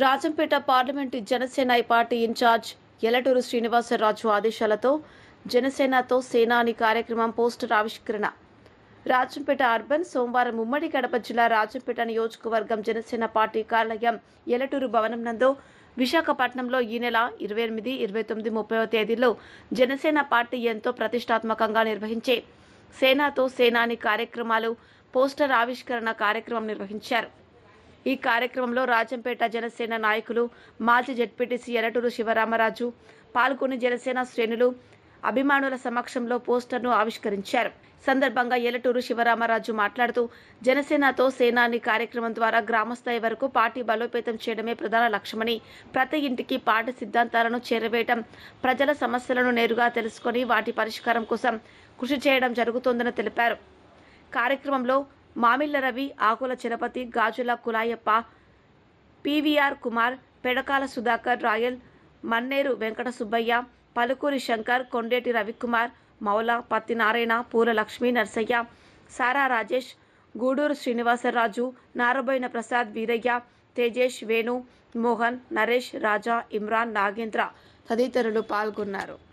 Rajampet parliament Janasena party incharge Elaturu Srinivasaraju ఆదేశాలతో జనసేనతో సేనాని కార్యక్రమం పోస్టర్ ఆవిష్కరణ. రాజంపేట అర్బన్ సోమవారం ఉమ్మడి కడప జిల్లా రాజంపేట నియోజకవర్గం జనసేన పార్టీ కార్యాలయం ఎలటూరు భవనం నందు విశాఖపట్నంలో ఈ నెల ఇరవై ఎనిమిది ఇరవై తొమ్మిది ముప్పైవ తేదీల్లో జనసేన పార్టీ ఎంతో ప్రతిష్టాత్మకంగా నిర్వహించే. సేనాతో సేనాని కార్యక్రమాలు పోస్టర్ ఆవిష్కరణ కార్యక్రమం నిర్వహించారు. ఈ కార్యక్రమంలో రాజంపేట జనసేన నాయకులు మాజీ జడ్పీటీసీ ఎలటూరు శివరామరాజు పాల్గొని జనసేన శ్రేణులు అభిమానుల సమక్షంలో పోస్టర్ను ఆవిష్కరించారు. సందర్భంగా ఎలటూరు శివరామరాజు మాట్లాడుతూ జనసేనతో సేనాని కార్యక్రమం ద్వారా గ్రామస్థాయి వరకు పార్టీ బలోపేతం చేయడమే ప్రధాన లక్ష్యమని ప్రతి ఇంటికి పార్టీ సిద్ధాంతాలను చేరవేయటం ప్రజల సమస్యలను నేరుగా తెలుసుకొని వాటి పరిష్కారం కోసం కృషి చేయడం జరుగుతోందని తెలిపారు. కార్యక్రమంలో మామిళ్ళ రవి ఆకుల చిరపతి గాజుల కులాయప్ప పివిఆర్ కుమార్ పెడకాల సుధాకర్ రాయల్ మన్నేరు వెంకట సుబ్బయ్య పలుకూరి శంకర్ కొండేటి రవికుమార్ మౌల పత్తి నారాయణ పూల లక్ష్మీ నర్సయ్య సారా రాజేష్ గూడూరు శ్రీనివాసరాజు నారబోయిన ప్రసాద్ వీరయ్య తేజేష్ వేణు మోహన్ నరేష్ రాజా ఇమ్రాన్ నాగేంద్ర తదితరులు పాల్గొన్నారు.